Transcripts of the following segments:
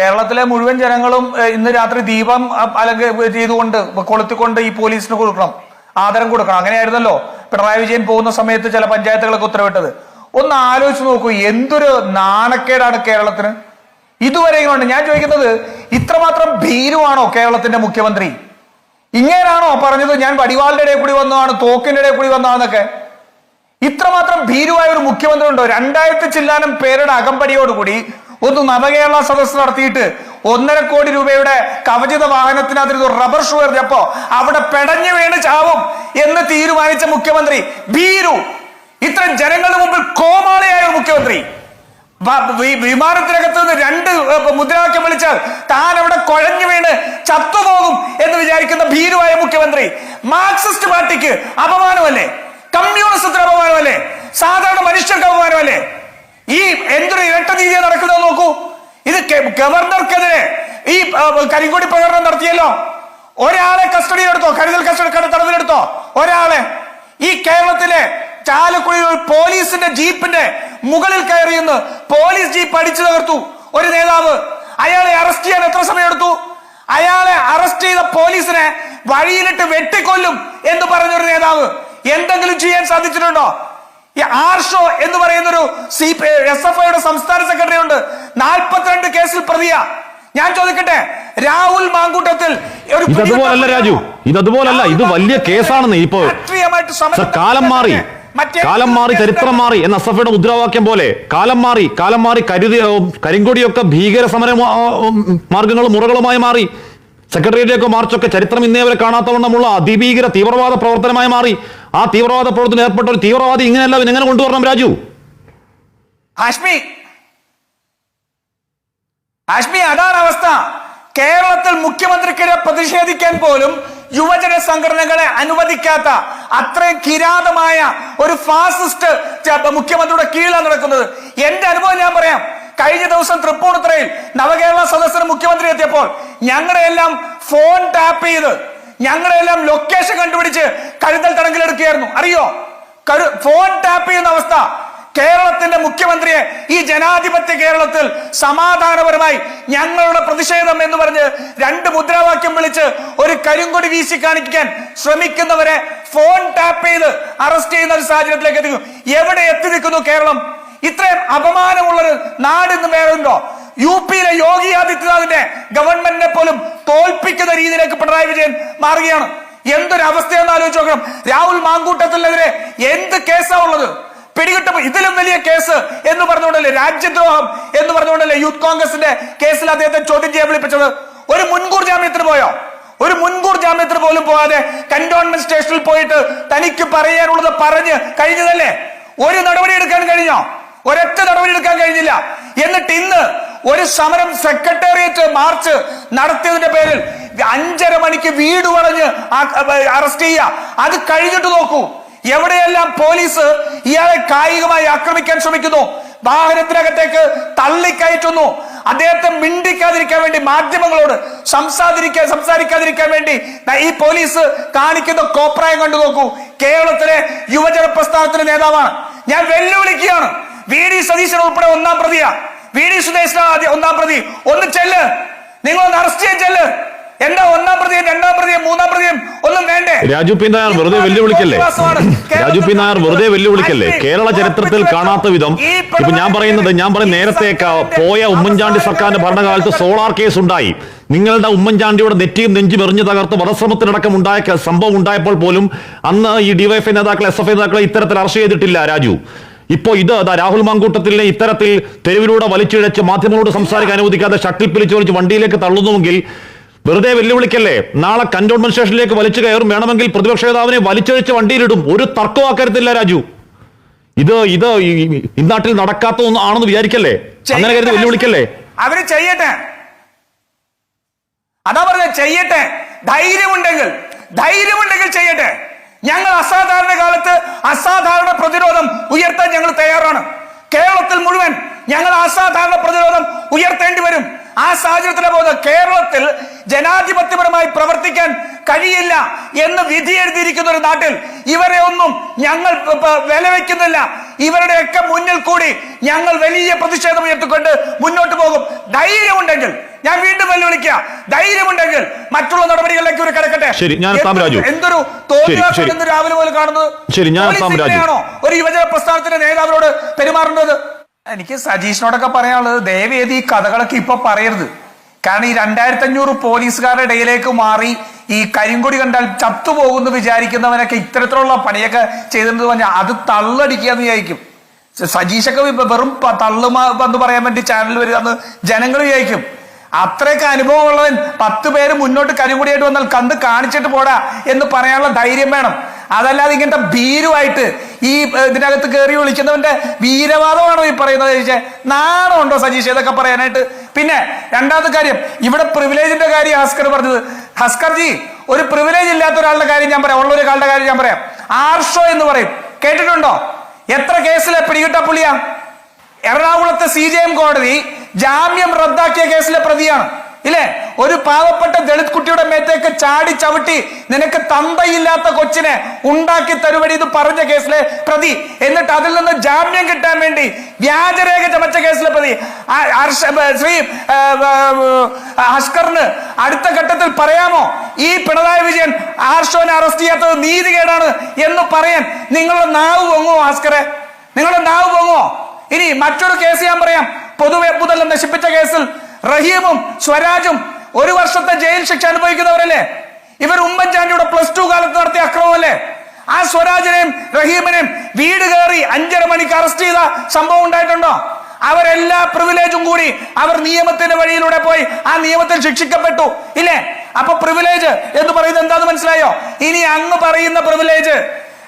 കേരളത്തിലെ മുഴുവൻ ജനങ്ങളും ഇന്ന് രാത്രി ദീപം അല്ലെങ്കിൽ ചെയ്തുകൊണ്ട് കൊളുത്തിക്കൊണ്ട് ഈ പോലീസിന് കൊടുക്കണം. ആദരം കൊടുക്കണം. അങ്ങനെയായിരുന്നല്ലോ. പിണറായി വിജയൻ പോകുന്ന സമയത്ത് ചില പഞ്ചായത്തുകളൊക്കെ ഉത്തരവിട്ടത്. ഒന്ന് ആലോചിച്ച് നോക്കൂ എന്തൊരു നാണക്കേടാണ് കേരളത്തിന്? ഇതുവരെയും ഞാൻ ചോദിക്കുന്നത് ഇത്രമാത്രം ഭീരുവാണോ കേരളത്തിന്റെ മുഖ്യമന്ത്രി? ഇങ്ങനെയാണോ പറഞ്ഞത് ഞാൻ വടിവാളിന്റെ ഇടയിൽ കൂടി വന്നതാണ് തോക്കിന്റെ ഇടയിൽ കൂടി വന്നതാന്നൊക്കെ ഇത്രമാത്രം ഭീരുവായ ഒരു മുഖ്യമന്ത്രി ഉണ്ടോ രണ്ടായിരത്തി ചില്ലാനം പേരുടെ അകമ്പടിയോടുകൂടി ഒന്ന് നവകേരള സദസ് നടത്തിയിട്ട് ഒന്നര കോടി രൂപയുടെ കവചിത വാഹനത്തിനകത്ത് റബ്ബർ ഷൂ എറിഞ്ഞപ്പോ അവിടെ പെടഞ്ഞു വീണ് ചാവും എന്ന് തീരുമാനിച്ച മുഖ്യമന്ത്രി ഭീരു. ഇത്ര ജനങ്ങളുടെ മുമ്പിൽ കോമാളിയായ മുഖ്യമന്ത്രി. വിമാനത്തിനകത്ത് നിന്ന് രണ്ട് മുദ്രാവാക്യം വിളിച്ചാൽ താൻ അവിടെ കുഴഞ്ഞു വീണ് ചത്തുപോകും എന്ന് വിചാരിക്കുന്ന ഭീരുവായ മുഖ്യമന്ത്രി. മാർക്സിസ്റ്റ് പാർട്ടിക്ക് അപമാനമല്ലേ? കമ്മ്യൂണിസത്തിന് അപമാനമല്ലേ? സാധാരണ മനുഷ്യർക്ക് അപമാനമല്ലേ? ഈ എന്തൊരു ഇരട്ട നീതിയാണ് നടക്കുന്നത് നോക്കൂ. ഇത് ഗവർണർക്കെതിരെ ഈ കരിങ്കൊടി പ്രകടനം നടത്തിയല്ലോ. ഒരാളെ കസ്റ്റഡിയിലെടുത്തോ? കരുതൽ കസ്റ്റഡി തടവിലെടുത്തോ ഒരാളെ. ഈ കേരളത്തിലെ ഒരു പോലീസിന്റെ ജീപ്പിന്റെ മുകളിൽ കയറിയെന്ന് പോലീസ് ജീപ്പ് അടിച്ചു തകർത്തു. ഒരു നേതാവ് അയാളെ അറസ്റ്റ് ചെയ്യാൻ എത്ര സമയമെടുത്തു? അയാളെ അറസ്റ്റ് ചെയ്ത പോലീസിനെ വഴിയിലിട്ട് വെട്ടിക്കൊല്ലും എന്ന് പറഞ്ഞൊരു നേതാവ്. എന്തെങ്കിലും ചെയ്യാൻ സാധിച്ചിട്ടുണ്ടോ? ഈ ആർഷോ എന്ന് പറയുന്ന ഒരു സി എസ് എഫ് ഐയുടെ സംസ്ഥാന സെക്രട്ടറി ഉണ്ട്. നാൽപ്പത്തിരണ്ട് കേസിൽ പ്രതിയാ. ഞാൻ ചോദിക്കട്ടെ രാഹുൽ മാങ്കൂട്ടത്തിൽ ഇതതുപോലല്ല രാജു. ഇതതുപോലല്ല ഇത് വലിയ കേസാണെന്ന് ഇപ്പോ രാഷ്ട്രീയമായിട്ട് കാലം മാറി. കാലം മാറി ചരിത്രം മാറി എന്ന അസഫയുടെ മുദ്രാവാക്യം പോലെ കാലം മാറി കാലം മാറി കരുതി കരിങ്കൊടിയൊക്കെ ഭീകര സമര മാർഗങ്ങളും മുറകളുമായി മാറി. സെക്രട്ടേറിയറ്റിലേക്ക് മാർച്ചൊക്കെ ചരിത്രം ഇന്നേ വരെ കാണാത്തവണ്ണമുള്ള അതിഭീകര തീവ്രവാദ പ്രവർത്തനമായി മാറി. ആ തീവ്രവാദ പ്രവർത്തനം ഏർപ്പെട്ട ഒരു തീവ്രവാദി ഇങ്ങനെയല്ല എങ്ങനെ കൊണ്ടുവരണം രാജു? ഹാഷ്മി. ഹാഷ്മി അതാണ് അവസ്ഥ. കേരളത്തിൽ മുഖ്യമന്ത്രിക്കെതിരെ പ്രതിഷേധിക്കാൻ പോലും യുവജന സംഘടനകളെ അനുവദിക്കാത്ത അത്രയും കിരാതമായ ഒരു ഫാസിസ്റ്റ് മുഖ്യമന്ത്രിയുടെ കീഴിലാണ് നടക്കുന്നത്. എന്റെ അനുഭവം ഞാൻ പറയാം. കഴിഞ്ഞ ദിവസം തൃപ്പൂണിത്തറയിൽ നവകേരള സദസ്സിന് മുഖ്യമന്ത്രി എത്തിയപ്പോൾ ഞങ്ങളെല്ലാം ഫോൺ ടാപ്പ് ചെയ്ത് ഞങ്ങളുടെ എല്ലാം ലൊക്കേഷൻ കണ്ടുപിടിച്ച് കരുതൽ തടങ്കിലെടുക്കുകയായിരുന്നു അറിയോ? ഫോൺ ടാപ്പ് ചെയ്യുന്ന അവസ്ഥ. കേരളത്തിന്റെ മുഖ്യമന്ത്രിയെ ഈ ജനാധിപത്യ കേരളത്തിൽ സമാധാനപരമായി ഞങ്ങളുടെ പ്രതിഷേധം എന്ന് പറഞ്ഞ് രണ്ട് മുദ്രാവാക്യം വിളിച്ച് ഒരു കരിങ്കൊടി വീശി കാണിക്കാൻ ശ്രമിക്കുന്നവരെ ഫോൺ ടാപ്പ് ചെയ്ത് അറസ്റ്റ് ചെയ്യുന്ന ഒരു സാഹചര്യത്തിലേക്ക് എത്തിക്കും എവിടെ എത്തി നിൽക്കുന്നു കേരളം? ഇത്രയും അപമാനമുള്ളൊരു നാട് ഇന്ന് വേറെ ഉണ്ടോ യു പിയിലെ യോഗി ആദിത്യനാഥിന്റെ ഗവൺമെന്റിനെ പോലും തോൽപ്പിക്കുന്ന രീതിയിലേക്ക് പിണറായി വിജയൻ മാറുകയാണ്. എന്തൊരു അവസ്ഥയെന്ന് ആലോചിച്ച് നോക്കണം. രാഹുൽ മാങ്കൂട്ടത്തിനെതിരെ എന്ത് കേസാ ഉള്ളത്? പിടികിട്ടും ഇതിലും വലിയ കേസ് എന്ന് പറഞ്ഞുകൊണ്ടല്ലേ രാജ്യദ്രോഹം എന്ന് പറഞ്ഞുകൊണ്ടല്ലേ യൂത്ത് കോൺഗ്രസിന്റെ കേസിൽ അദ്ദേഹത്തെ ചോദ്യം ചെയ്യാൻ വിളിപ്പിച്ചത്? ഒരു മുൻകൂർ ജാമ്യത്തിന് പോയോ? ഒരു മുൻകൂർ ജാമ്യത്തിന് പോലും പോകാതെ കന്റോൺമെന്റ് സ്റ്റേഷനിൽ പോയിട്ട് തനിക്ക് പറയാനുള്ളത് പറഞ്ഞ് കഴിഞ്ഞതല്ലേ? ഒരു നടപടി എടുക്കാൻ കഴിഞ്ഞോ? ഒരൊറ്റ നടപടി എടുക്കാൻ കഴിഞ്ഞില്ല. എന്നിട്ട് ഇന്ന് ഒരു സമരം സെക്രട്ടേറിയറ്റ് മാർച്ച് നടത്തിയതിന്റെ പേരിൽ അഞ്ചര മണിക്ക് വീട് വളഞ്ഞ് അറസ്റ്റ് ചെയ്യുക. അത് കഴിഞ്ഞിട്ട് നോക്കൂ. എവിടെയെല്ലാം പോലീസ് ഇയാളെ കായികമായി ആക്രമിക്കാൻ ശ്രമിക്കുന്നു. വാഹനത്തിനകത്തേക്ക് തള്ളിക്കയറ്റുന്നു. അദ്ദേഹത്തെ മിണ്ടിക്കാതിരിക്കാൻ വേണ്ടി മാധ്യമങ്ങളോട് സംസാരിക്കാൻ സംസാരിക്കാതിരിക്കാൻ വേണ്ടി ഈ പോലീസ് കാണിക്കുന്ന കോപ്രായം കണ്ടു നോക്കൂ. കേരളത്തിലെ യുവജന പ്രസ്ഥാനത്തിന്റെ നേതാവാണ്. ഞാൻ വെല്ലുവിളിക്കുകയാണ്. വി. ഡി. സതീശൻ ഉൾപ്പെടെ ഒന്നാം പ്രതിയാ. വി ഡി ആദ്യ ഒന്നാം പ്രതി. ഒന്ന് ചെല്ല്. നിങ്ങൾ ഒന്ന് അറസ്റ്റ് ചെയ്യാൻ ചെല്ല്. എന്താ ഒന്നാം പ്രതിയും രണ്ടാം പ്രതിയും മൂന്നാം പ്രതിയും ഒന്നും വേണ്ടേ? രാജു പി നായർ വെറുതെ വെല്ലുവിളിക്കല്ലേ? രാജു പി നായർ വെറുതെ വെല്ലുവിളിക്കല്ലേ? കേരള ചരിത്രത്തിൽ കാണാത്ത വിധം ഇപ്പൊ ഞാൻ പറയുന്നത് ഞാൻ പറയും നേരത്തെ പോയ ഉമ്മൻചാണ്ടി സർക്കാരിന്റെ ഭരണകാലത്ത് സോളാർ കേസ് ഉണ്ടായി. നിങ്ങളുടെ ഉമ്മൻചാണ്ടിയുടെ നെറ്റിയും നെഞ്ചും എറിഞ്ഞു തകർത്ത് വധശ്രമത്തിനടക്കം ഉണ്ടായ സംഭവം ഉണ്ടായപ്പോൾ പോലും അന്ന് ഈ ഡിവൈഎഫ്ഐ നേതാക്കളെ എസ് എഫ് ഐ നേതാക്കളെ ഇത്തരത്തിൽ അറസ്റ്റ് ചെയ്തിട്ടില്ല രാജു. ഇപ്പോ ഇത് അതാ രാഹുൽ മാങ്കൂട്ടത്തിലെ ഇത്തരത്തിൽ തെരുവിലൂടെ വലിച്ചിഴച്ച് മാധ്യമങ്ങളോട് സംസാരിക്കാൻ അനുവദിക്കാതെ ശക്തി പിരിച്ചു വലിച്ച് വണ്ടിയിലേക്ക് തള്ളുന്നുവെങ്കിൽ വെറുതെ വെല്ലുവിളിക്കല്ലേ? നാളെ കന്റോൺമെന്റ് സ്റ്റേഷനിലേക്ക് വലിച്ചു കയറും. വേണമെങ്കിൽ പ്രതിപക്ഷ നേതാവിനെ വലിച്ചഴിച്ച് വണ്ടിയിലിടും. ഒരു തർക്കവും അക്കരത്തില്ല രാജു. ഇത് ഇത് ഈ നാട്ടിൽ നടക്കാത്ത ഒന്ന് ആണെന്ന് വിചാരിക്കല്ലേ? അങ്ങനെ കരുതി വെല്ലുവിളിക്കല്ലേ? അവർ ചെയ്യട്ടെ. അതാ പറഞ്ഞ ചെയ്യട്ടെ. ധൈര്യമുണ്ടെങ്കിൽ ധൈര്യമുണ്ടെങ്കിൽ ചെയ്യട്ടെ. ഞങ്ങൾ അസാധാരണ കാലത്ത് അസാധാരണ പ്രതിരോധം ഉയർത്താൻ ഞങ്ങൾ തയ്യാറാണ്. കേരളത്തിൽ മുഴുവൻ ഞങ്ങൾ അസാധാരണ പ്രതിരോധം ഉയർത്തേണ്ടി വരും. ആ സാഹചര്യത്തിലെ പോലെ കേരളത്തിൽ ജനാധിപത്യപരമായി പ്രവർത്തിക്കാൻ കഴിയില്ല എന്ന് വിധി എഴുതിയിരിക്കുന്ന ഒരു നാട്ടിൽ ഇവരെ ഒന്നും ഞങ്ങൾ വില വെക്കുന്നില്ല ഇവരുടെയൊക്കെ മുന്നിൽ കൂടി ഞങ്ങൾ വലിയ പ്രതിഷേധം ഉയർത്തിക്കൊണ്ട് മുന്നോട്ട് പോകും. ധൈര്യമുണ്ടെങ്കിൽ ഞാൻ വീണ്ടും വെല്ലുവിളിക്കുക ധൈര്യമുണ്ടെങ്കിൽ മറ്റുള്ള നടപടികളിലേക്ക് ഒരു കിടക്കട്ടെ. ശരി, ഞാൻ രാജു. എന്തൊരു തോന്നിയാസം രാവിലെ പോലെ കാണുന്നത്? ശരി, ഞാൻ രാജു. ഒരു യുവജന പ്രസ്ഥാനത്തിന്റെ നേതാവിനോട് പെരുമാറേണ്ടത്? എനിക്ക് സജീഷിനോടൊക്കെ പറയാനുള്ളത് ദയവേദി ഈ കഥകളൊക്കെ ഇപ്പൊ പറയരുത്. കാരണം ഈ രണ്ടായിരത്തി അഞ്ഞൂറ് പോലീസുകാരുടെ ഇടയിലേക്ക് മാറി ഈ കരിങ്കൊടി കണ്ടാൽ ചത്തുപോകുന്നു വിചാരിക്കുന്നവനൊക്കെ ഇത്തരത്തിലുള്ള പണിയൊക്കെ ചെയ്തെന്ന് പറഞ്ഞാൽ അത് തള്ളടിക്കുക എന്ന് വിചാരിക്കും സജീഷൊക്കെ വെറും തള്ളുമ എന്ന് പറയാൻ വേണ്ടി ചാനൽ വരിക എന്ന് ജനങ്ങൾ വിചാരിക്കും. അത്രയൊക്കെ അനുഭവമുള്ളവൻ പത്ത് പേര് മുന്നോട്ട് കരുകൂടിയായിട്ട് വന്നാൽ കണ്ട് കാണിച്ചിട്ട് പോടാ എന്ന് പറയാനുള്ള ധൈര്യം വേണം. അതല്ലാതെ ഇങ്ങനത്തെ ഭീരുമായിട്ട് ഈ ഇതിനകത്ത് കയറി വിളിക്കുന്നവന്റെ വീരവാദമാണോ ഈ പറയുന്നത് ചോദിച്ചേ? നാണമുണ്ടോ സജീഷ് ഇതൊക്കെ പറയാനായിട്ട്? പിന്നെ രണ്ടാമത്തെ കാര്യം ഇവിടെ പ്രിവിലേജിന്റെ കാര്യം ഹസ്കർ പറഞ്ഞത്. ഹസ്കർ ജി ഒരു പ്രിവിലേജ് ഇല്ലാത്ത ഒരാളുടെ കാര്യം ഞാൻ പറയാം. ഉള്ള ഒരാളുടെ കാര്യം ഞാൻ പറയാം. ആർഷോ എന്ന് പറയും. കേട്ടിട്ടുണ്ടോ? എത്ര കേസിലെ പിടികിട്ട പുള്ളിയാ? എറണാകുളത്തെ സി കോടതി ജാമ്യം റദ്ദാക്കിയ കേസിലെ പ്രതിയാണ്. ഇല്ലേ? ഒരു പാവപ്പെട്ട ദളിത് കുട്ടിയുടെ മേത്തേക്ക് ചാടി ചവിട്ടി നിനക്ക് തന്തയില്ലാത്ത കൊച്ചിനെ ഉണ്ടാക്കി തരുവടി ഇത് പറഞ്ഞ കേസിലെ പ്രതി. എന്നിട്ട് അതിൽ നിന്ന് ജാമ്യം കിട്ടാൻ വേണ്ടി വ്യാജരേഖ ചമച്ച കേസിലെ പ്രതി. ശ്രീ ഹസ്കറിന് അടുത്ത ഘട്ടത്തിൽ പറയാമോ? ഈ പിണറായി വിജയൻ ആർഷോനെ അറസ്റ്റ് ചെയ്യാത്തത് നീതികേടാണ് എന്ന് പറയാൻ നിങ്ങളുടെ നാവ് പൊങ്ങുമോ ഹസ്കറെ? നിങ്ങളുടെ നാവ് പൊങ്ങുമോ ഇനി മറ്റൊരു കേസ് ഞാൻ പറയാം. പൊതുവെ മുതൽ നശിപ്പിച്ച കേസിൽ റഹീമും സ്വരാജും ഒരു വർഷത്തെ ജയിൽ ശിക്ഷ അനുഭവിക്കുന്നവരല്ലേ? ഇവർ ഉമ്മൻചാണ്ടിയുടെ പ്ലസ് ടു കാലത്ത് നടത്തിയ അക്രമമല്ലേ? ആ സ്വരാജിനെയും റഹീമിനെയും വീട് കയറി അഞ്ചര മണിക്ക് അറസ്റ്റ് ചെയ്ത സംഭവം ഉണ്ടായിട്ടുണ്ടോ? അവരെല്ലാ പ്രിവിലേജും കൂടി അവർ നിയമത്തിന്റെ വഴിയിലൂടെ പോയി ആ നിയമത്തിൽ ശിക്ഷിക്കപ്പെട്ടു ഇല്ലേ? അപ്പൊ പ്രിവിലേജ് എന്ന് പറയുന്നത് എന്താന്ന് മനസ്സിലായോ? ഇനി അങ്ങ് പറയുന്ന പ്രിവിലേജ്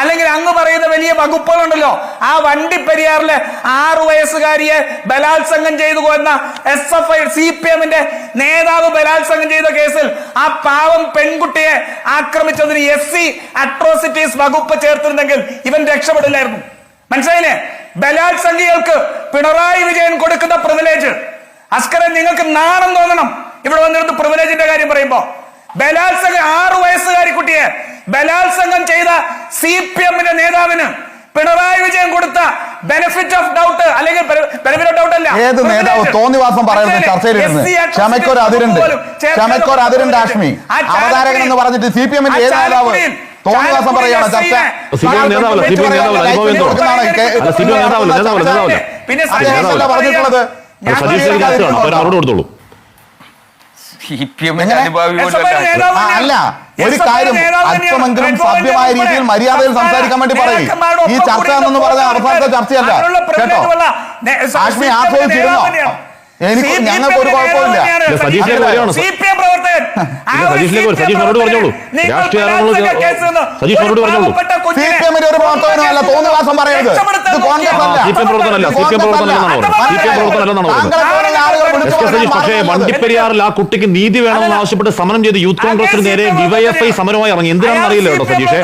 അല്ലെങ്കിൽ അങ്ങ് പറയുന്ന വലിയ വകുപ്പുകളുണ്ടല്ലോ. ആ വണ്ടിപ്പെരിയാറിലെ ആറു വയസ്സുകാരിയെ ബലാത്സംഗം ചെയ്തു കൊന്ന S F I C P എമ്മിന്റെ നേതാവ് ബലാത്സംഗം ചെയ്ത കേസിൽ ആ പാവം പെൺകുട്ടിയെ ആക്രമിച്ചതിന് എസ് സി അട്രോസിറ്റീസ് വകുപ്പ് ചേർത്തിരുന്നെങ്കിൽ ഇവൻ രക്ഷപ്പെടില്ലായിരുന്നു. മനസ്സിലായില്ലേ? ബലാത്സംഗികൾക്ക് പിണറായി വിജയൻ കൊടുക്കുന്ന പ്രിവിലേജ് അസ്കരൻ നിങ്ങൾക്ക് നാണം തോന്നണം. ഇവിടെ വന്നിരുന്ന് പ്രിവിലേജിന്റെ കാര്യം പറയുമ്പോ ബലാത്സംഗം ആറു വയസ്സുകാരി കുട്ടിയെ ബലാത്സംഗം ചെയ്ത സി പി എമ്മിന്റെ നേതാവിന് പിണറായി വിജയൻ കൊടുത്ത ബെനിഫിറ്റ് ഓഫ് ഡൗട്ട് അല്ലെങ്കിൽ ബെനിഫിറ്റ് ഓഫ് ഡൗട്ട് അല്ല. ഏത് നേതാവ്? തോന്നിവാസം പറയുന്നത്? ചർച്ചയിലിരുന്ന്. ക്ഷമയ്ക്കൊരു അതിരുണ്ട്. ക്ഷമയ്ക്കൊരു അതിരുണ്ട് ആഷ്മി അവതാരകൻ എന്ന് പറഞ്ഞിട്ട് സി പി എമ്മിന്റെ ഏത് നേതാവ്? തോന്നിവാസം പറയുകയാണ് ചർച്ച. പിന്നെ പറഞ്ഞിട്ടുള്ളത് മറുപടി കൊടുത്തോളൂ. സി പി എമ്മിന്റെ അനുഭാവി. അല്ല ഒരു കാര്യം. അല്പമെങ്കിലും സഭ്യമായ രീതിയിൽ മര്യാദയിൽ സംസാരിക്കാൻ വേണ്ടി പറയും. ഈ ചർച്ച എന്നൊന്ന് പറഞ്ഞ അവസാനത്തെ ചർച്ചയല്ല. കേട്ടോ? ആഷ്മി തന്നെയാണ്. എനിക്ക് ഞങ്ങൾക്ക് ഒരു കുഴപ്പമില്ല സജീഷ് മറുപടി പറഞ്ഞോളൂ. സി പി എമ്മിന്റെ ഒരു പ്രവർത്തകനല്ല തോന്നിവാസം പറയരുത്. പ്രവർത്തനമല്ല സി പി എം പ്രവർത്തനമല്ലെന്നാണ് പറയുന്നത് സി പി എം പ്രവർത്തനമല്ലെന്നാണ് പറയുന്നത് എസ് കെ സജീഷ് പക്ഷേ വണ്ടിപ്പെരിയാറിൽ ആ കുട്ടിക്ക് നീതി വേണമെന്ന് ആവശ്യപ്പെട്ട് സമരം ചെയ്ത് യൂത്ത് കോൺഗ്രസിന് നേരെ ഡിവൈഎഫ്ഐ സമരമായി ഇറങ്ങി. എന്തിനാണെന്ന് അറിയില്ല കേട്ടോ സജീഷേ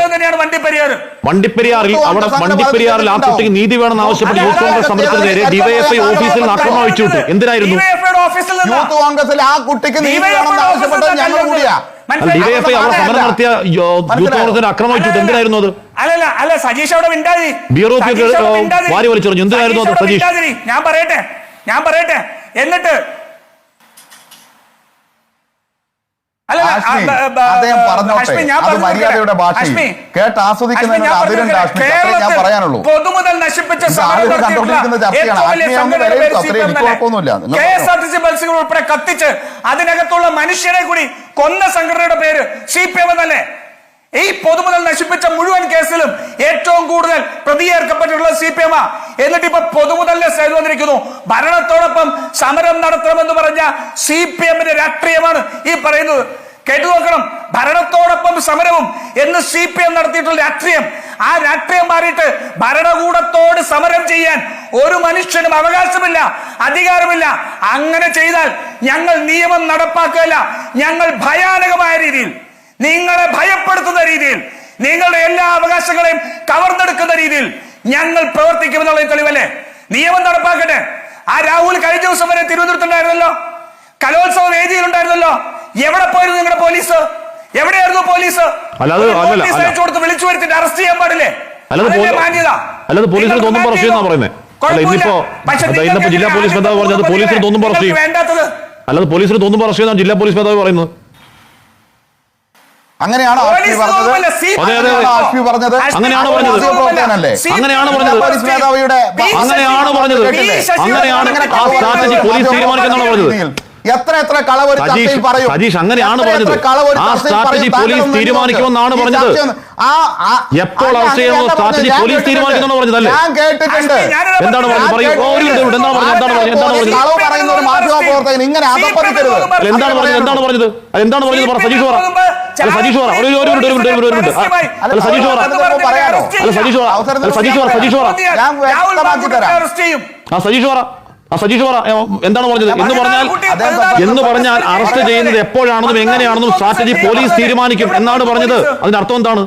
വണ്ടിപ്പെരിയാറിൽ അവിടെ വണ്ടിപ്പെരിയാറിൽ ആ കുട്ടിക്ക് നീതി വേണമെന്ന് ആവശ്യപ്പെട്ട് യൂത്ത് കോൺഗ്രസ് സമരത്തിന് നേരെ ഡിവൈഎഫ്ഐ ഓഫീസിൽ നിന്ന് ആക്രമണം അഴിച്ചു വിട്ടു. എന്തിനായിരുന്നു? ഓഫീസിൽ നിന്ന് യൂത്ത് കോൺഗ്രസിൽ ആ കുട്ടിക്ക് നീതി വേണമെന്ന് ആവശ്യപ്പെട്ട് ഞങ്ങൾ കൂടിയാ. ഡിവൈഎഫ്ഐ അവിടെ സമരം നടത്തിയ യോ- യൂത്ത് കോൺഗ്രസിന് ആക്രമണം എന്തിനായിരുന്നു അത് അല്ലല്ല അല്ല സജീഷ് അവിടെ മിണ്ടാതി മിണ്ടാതിരി. വാരി വലിച്ചെറിഞ്ഞു. എന്തിനായിരുന്നു അത് സജീഷ് അവിടെ സജീഷ്? മിണ്ടാതിരി. ഞാൻ പറയട്ടെ ഞാൻ പറയട്ടെ എന്നിട്ട് അല്ലല്ല, ആഷ്മി, ആ, ബ- ബ- അദ്ദേഹം പറഞ്ഞോട്ടെ അത് പറഞ്ഞു മര്യാദയുടെ ഭാഷയിൽ കേട്ട് ഞാൻ പറയാനുള്ളൂ പൊതുമുതൽ നശിപ്പിച്ച കണ്ടുകൊണ്ടിരിക്കുന്ന ചർച്ചയാണ്. ഏറ്റവും വലിയ ആത്മീയ ഒന്ന് സംഘടനയുടെ വിലയിരുത്തും. പേര് അത്രയും എനിക്ക് കുഴപ്പമൊന്നുമില്ല. K S R T C ബസ്സുകൾ ഉൾപ്പെടെ കത്തിച്ച് അതിനകത്തുള്ള മനുഷ്യരെ കൂടി കൊന്ന സംഘടനയുടെ പേര് സി പി എം എന്നല്ലേ ഈ പൊതുമുതൽ നശിപ്പിച്ച മുഴുവൻ കേസിലും ഏറ്റവും കൂടുതൽ പ്രതിയേർക്കപ്പെട്ടിട്ടുള്ള സി പി എം ആ. എന്നിട്ട് ഇപ്പൊ പൊതുമുതലിനെ സൈഡ് വന്നിരിക്കുന്നു. ഭരണത്തോടൊപ്പം സമരം നടത്തണമെന്ന് പറഞ്ഞ സി പി എമ്മിന്റെ രാഷ്ട്രീയമാണ് ഈ പറയുന്നത്. കേട്ടു നോക്കണം ഭരണത്തോടൊപ്പം സമരവും എന്ന് സി പി എം നടത്തിയിട്ടുള്ള രാഷ്ട്രീയം. ആ രാഷ്ട്രീയം മാറിയിട്ട് ഭരണകൂടത്തോട് സമരം ചെയ്യാൻ ഒരു മനുഷ്യനും അവകാശമില്ല അധികാരമില്ല. അങ്ങനെ ചെയ്താൽ ഞങ്ങൾ നിയമം നടപ്പാക്കുകയില്ല. ഞങ്ങൾ ഭയാനകമായ രീതിയിൽ നിങ്ങളെ ഭയപ്പെടുത്തുന്ന രീതിയിൽ നിങ്ങളുടെ എല്ലാ അവകാശങ്ങളെയും കവർന്നെടുക്കുന്ന രീതിയിൽ ഞങ്ങൾ പ്രവർത്തിക്കുമെന്നുള്ള തെളിവല്ലേ? നിയമം നടപ്പാക്കട്ടെ. ആ രാഹുൽ കഴിഞ്ഞ ദിവസം വരെ തിരുവനന്തപുരത്തുണ്ടായിരുന്നല്ലോ. കലോത്സവ വേദിയിൽ ഉണ്ടായിരുന്നല്ലോ എവിടെ പോയിരുന്നു നിങ്ങളുടെ പോലീസ്? എവിടെയായിരുന്നു പോലീസ്. അയച്ചു കൊടുത്ത് വിളിച്ചു വരുത്തിട്ട് അറസ്റ്റ് ചെയ്യാൻ പാടില്ലേ? മാന്യത? അല്ലാതെ പോലീസിന് തോന്നും പറയുന്നത്. അല്ല, ഇന്നിപ്പോ ഇന്നിപ്പോ ജില്ലാ പോലീസ് മേധാവ് പറഞ്ഞത് പോലീസിന് അല്ലാതെ പോലീസിന് തോന്നും അറസ്റ്റ് ജില്ലാ പോലീസ് മേധാവി പറയുന്നത്. അങ്ങനെയാണോ ആഷ്മി പറഞ്ഞത് പറഞ്ഞത് അങ്ങനെയാണ് പറഞ്ഞത്. അങ്ങനെയാണ് പറഞ്ഞത്. പോലീസ് മേധാവിയുടെ അങ്ങനെയാണ് പറഞ്ഞത്. കേട്ടില്ലേ? അങ്ങനെയാണ് അങ്ങനെ ആ സ്ട്രാറ്റജി പോലീസ് തീരുമാനിക്കുന്നതാണ് പറഞ്ഞത്. എത്ര എത്ര കളവ് ഒരു ചർച്ചയിൽ പറയും. സജീഷ് അങ്ങനെയാണ് പറഞ്ഞത്. ആ സ്ട്രാറ്റജി പോലീസ് തീരുമാനിക്കുമെന്നാണ് പറഞ്ഞത്. എപ്പോൾ അറസ്റ്റ് സ്ട്രാറ്റജി പോലീസ് തീരുമാനിക്കുന്നു തീരുമാനിക്കുമെന്നാണ് പറഞ്ഞതല്ലേ? ഞാൻ കേട്ടിട്ടുണ്ട്. എന്താണ് പറഞ്ഞത്? പറയൂ. ഓ, ഒരു മിനിറ്റ്, എന്താണ് പറഞ്ഞത്? എന്താണ് പറഞ്ഞത്? എന്താണ് പറഞ്ഞത്? കളവ് പറയുന്ന ഒരു മാധ്യമപ്രവർത്തകൻ ഇങ്ങനെ അധപ്പതിക്കരുത്. എന്താണ് പറഞ്ഞത്? എന്താണ് പറഞ്ഞത്? എന്താണ് പറഞ്ഞത്? പറ സജീഷ് പറ. അല്ല സജീഷ് പറ. ഒരു ഒരു മിനിറ്റ് ഒരു മിനിറ്റ് ഒരു മിനിറ്റ് അല്ല സജീഷ് പറ. പറയാനോ? അല്ല സജീഷ് പറ. സജീഷ് പറ സജീഷ് പറ. ഞാൻ വ്യക്തമാക്കി തരാം. ആ സജീഷ് പറ. സജീഷ് പറ എന്താണ് പറഞ്ഞത്? എന്ന് പറഞ്ഞാൽ എന്ന് പറഞ്ഞാൽ അറസ്റ്റ് ചെയ്യുന്നത് എപ്പോഴാണെന്നും എങ്ങനെയാണെന്നും സ്ട്രാറ്റജി പോലീസ് തീരുമാനിക്കും. എന്നാണ് പറഞ്ഞത് അതിന്റെ അർത്ഥം എന്താണ്?